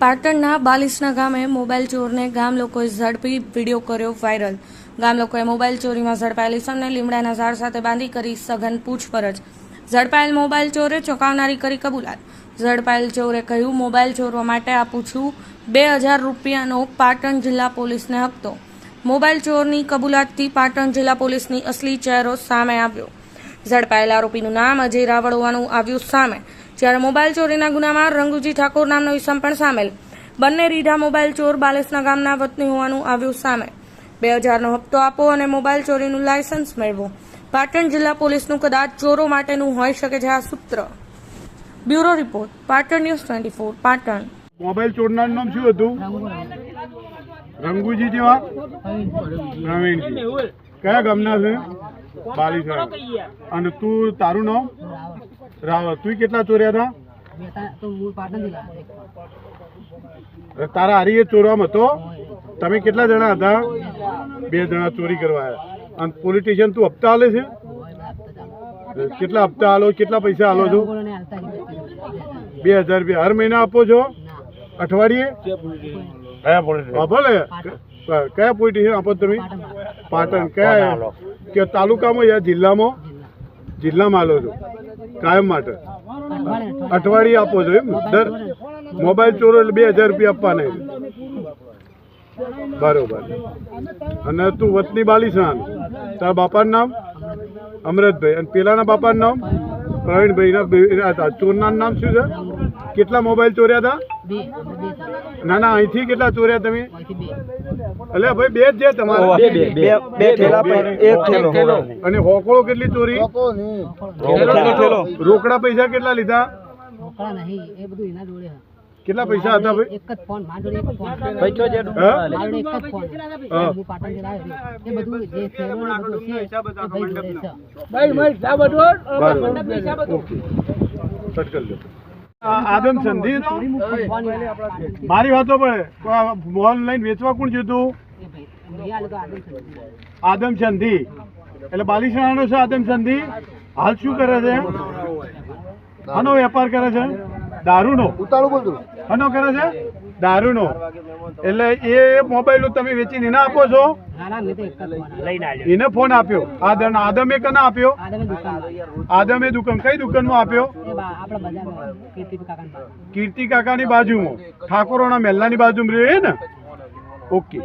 પાટણના બાલિસના ગામે મોબાઈલ ચોરને ગામ લોકોએ ઝડપી વીડિયો કર્યો વાયરલ. ગામ લોકોએ મોબાઈલ ચોરીમાં ઝડપાયેલી સમને લીમડાના ઝાડ સાથે બાંધી કરી સઘન પૂછપરછ. ઝડપાયેલ મોબાઈલ ચોરે ચોંકાવનારી કરી કબૂલાત ઝડપાયેલ ચોરે કહ્યું, મોબાઈલ ચોરવા માટે આપું છું બે હજાર રૂપિયાનો પાટણ જિલ્લા પોલીસને હપ્તો. મોબાઈલ ચોરની કબૂલાતથી પાટણ જિલ્લા પોલીસની અસલી ચહેરો સામે આવ્યો. ઝડપાયેલ આરોપીનું નામ અજય રાવળ હોવાનું આવ્યું સામે. જ્યારે મોબાઈલ ચોરીના ગુનામાં રંગુજી ઠાકોર નામનો ઇસમ પણ સામેલ. બંને રીઢા મોબાઈલ ચોર બાલેસના ગામના વતની હોવાનું આવ્યું સામે. બે હજારનો હપ્તો આપો અને મોબાઈલ ચોરીનું લાયસન્સ મેળવો. પાટણ જિલ્લા પોલીસનું કદાચ ચોરો માટેનું હોઈ શકે છે આ સૂત્ર. Bureau report, Patan news twenty four, Patan. Mobile ચોરનારનું નામ શું હતું? રંગુજી જેવા? પ્રવીણજી. કયા ગામના છે? બાલીસરા. અને તું, તારું નામ? રાવત તું કેટલા ચોર્યા હતા? તારા હારી એ ચોરવામાં હતો? તમે કેટલા જણા હતા? બે જણા ચોરી કરવા આવ્યા. અને પોલીસ તું હપ્તા હાલે છે? કેટલા હપ્તા હાલો કેટલા પૈસા હાલો છો? બે હજાર રૂપિયા હર મહિના આપો છો? અઠવાડિયે? ભલે. કયા પોલિટિશિયન આપો તમે? પાટણ. કયા કે તાલુકામાં યા જિલ્લામાં? જિલ્લામાં આલો છો. કાયમ માટે. અઠવાડિયે આપો છો એમ? દર. મોબાઈલ ચોરો એટલે બે હજાર રૂપિયા આપવાના. બરોબર. અને તું વતની બાલીસણા તારા બાપાનું નામ? અમરતભાઈ. અને પેલાના બાપાનું નામ? પ્રવીણભાઈ. ના હતા ચોરનાનું નામ શું છે? કેટલા મોબાઈલ ચોર્યા હતા ના ના અહીંથી કેટલા ચોર્યા તમે? એટલે ભાઈ બે જ છે તમારે. બે બે. બે ઠેલા એક ઠેલો અને હોકળો કેટલી ચોરી? રોકડા પૈસા કેટલા લીધા? રોકડા નહીં એ બધું એના જોડે. કેટલા પૈસા હતા ભાઈ? એક જ ફોન મારા એક ફોન. ભાઈ જો જે હા? મારા એક જ ફોન હું પાટણ જરા એ બધું જે છે એ બધું છે. એ ભાઈ જોડે છે બરોબર. ઓકે. કટ કરી લો. આદમ સંધિ મારી વાતો પડે ઓનલાઈન મોલ લઈને વેચવા કોણ જતું? ભાઈ ભાઈ આદમ સંધી સંધિ એટલે બાલિશણાનો છે આદમ સંધિ હાલ શું કરે છે? આનો વેપાર કરે છે? દારૂનો? હનો કરે છે? દારૂનો. એટલે એ મોબાઈલ તમે વેચીને એને આપો છો. એને ફોન આપ્યો. આદમ આદમે કના આપ્યો? આદમે દુકાન. કઈ દુકાનમાં આપ્યો? કીર્તિ કાકાની બાજુમાં. ઠાકોરોના મહેલાની બાજુમાં રહ્યો ને? ઓકે.